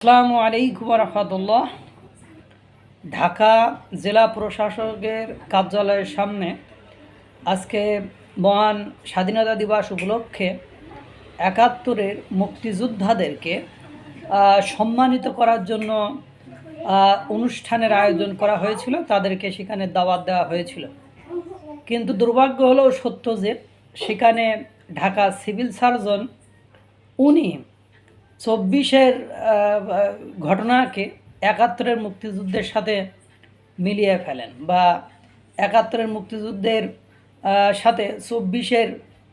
আসসালামু আলাইকুম রহমতুল্লাহ। ঢাকা জেলা প্রশাসকের কার্যালয়ের সামনে আজকে মহান স্বাধীনতা দিবস উপলক্ষে একাত্তরের মুক্তিযোদ্ধাদেরকে সম্মানিত করার জন্য অনুষ্ঠানের আয়োজন করা হয়েছিল, তাদেরকে সেখানে দাওয়াত দেওয়া হয়েছিল। কিন্তু দুর্ভাগ্য হলো সত্য যে সেখানে ঢাকা সিভিল সার্জন, উনি চব্বিশের ঘটনাকে একাত্তরের মুক্তিযুদ্ধের সাথে মিলিয়ে ফেলেন বা একাত্তরের মুক্তিযুদ্ধের সাথে চব্বিশের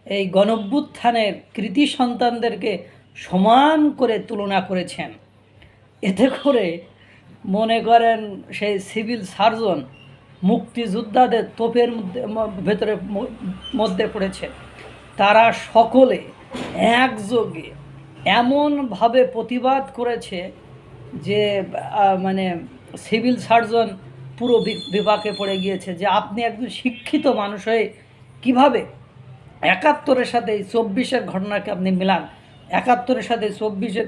এই গণভ্যুত্থানের কৃতি সন্তানদেরকে সমান করে তুলনা করেছেন। এতে করে মনে করেন সেই সিভিল সার্জন মুক্তিযোদ্ধাদের তোপের মধ্যে ভেতরে মধ্যে পড়েছে। তারা সকলে একযোগে এমনভাবে প্রতিবাদ করেছে যে মানে সিভিল সার্জন পুরো বিপাকে পড়ে গিয়েছে যে আপনি একজন শিক্ষিত মানুষ হয়ে কীভাবে একাত্তরের সাথে এই চব্বিশের ঘটনাকে আপনি মিলান? একাত্তরের সাথে চব্বিশের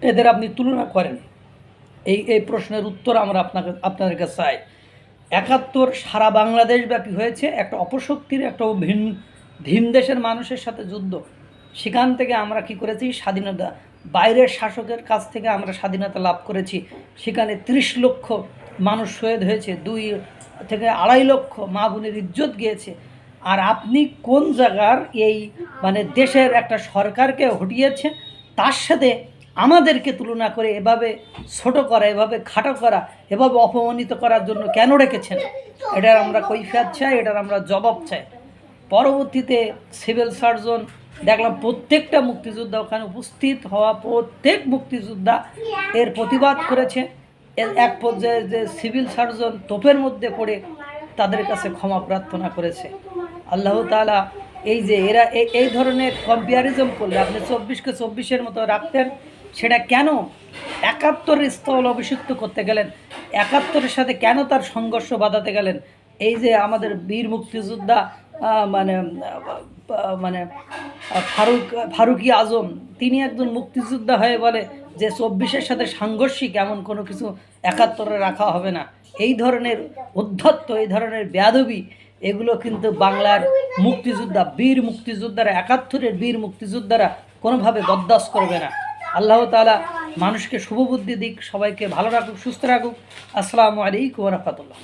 এদের আপনি তুলনা করেন? এই এই প্রশ্নের উত্তর আমরা আপনাকে, আপনাদের কাছে চাই। একাত্তর সারা বাংলাদেশ ব্যাপী হয়েছে, একটা অপশক্তির, একটা ভিন ভিন দেশের মানুষের সাথে যুদ্ধ। সেখান থেকে আমরা কি করেছি? স্বাধীনতা, বাইরের শাসকের কাছ থেকে আমরা স্বাধীনতা লাভ করেছি। সেখানে ত্রিশ লক্ষ মানুষ শহীদ হয়েছে, দুই থেকে আড়াই লক্ষ মা বোনের ইজ্জত গিয়েছে। আর আপনি কোন জায়গার এই মানে দেশের একটা সরকারকে হটিয়েছে তার সাথে আমাদেরকে তুলনা করে এভাবে ছোট করা, এভাবে খাটো করা, এভাবে অপমানিত করার জন্য কেন রেখেছেন এটার আমরা কৈফিয়াত চাই, এটার আমরা জবাব চাই। পরবর্তীতে সিভিল সার্জন দেখলাম প্রত্যেকটা মুক্তিযোদ্ধা ওখানে উপস্থিত হওয়া প্রত্যেক মুক্তিযোদ্ধা এর প্রতিবাদ করেছে। এক পর্যায়ে যে সিভিল সার্জন তোপের মধ্যে পড়ে তাদের কাছে ক্ষমা প্রার্থনা করেছে। আল্লাহ তাআলা এই যে এরা এই- ধরনের কম্পিয়ারিজম করলে, আপনি চব্বিশকে চব্বিশের মতো রাখতেন, সেটা কেন একাত্তরের স্থল অভিষিক্ত করতে গেলেন? একাত্তরের সাথে কেন তার সংঘর্ষ বাঁধাতে গেলেন? এই যে আমাদের বীর মুক্তিযোদ্ধা মানে মানে ফারুক, ফারুকি আজম, তিনি একজন মুক্তিযোদ্ধা হয়ে বলে যে চব্বিশের সাথে সাংঘর্ষিক এমন কোনো কিছু একাত্তরে রাখা হবে না। এই ধরনের উদ্ধত্ত এই ধরনের ব্যাধবি এগুলো কিন্তু বাংলার মুক্তিযোদ্ধা, বীর মুক্তিযোদ্ধারা, একাত্তরের বীর মুক্তিযোদ্ধারা কোনোভাবে বরদাস্ত করবে না। আল্লাহ তাআলা মানুষকে শুভবুদ্ধি দিক, সবাইকে ভালো রাখুক, সুস্থ রাখুক। আসসালামু আলাইকুম রহমতুল্লাহ।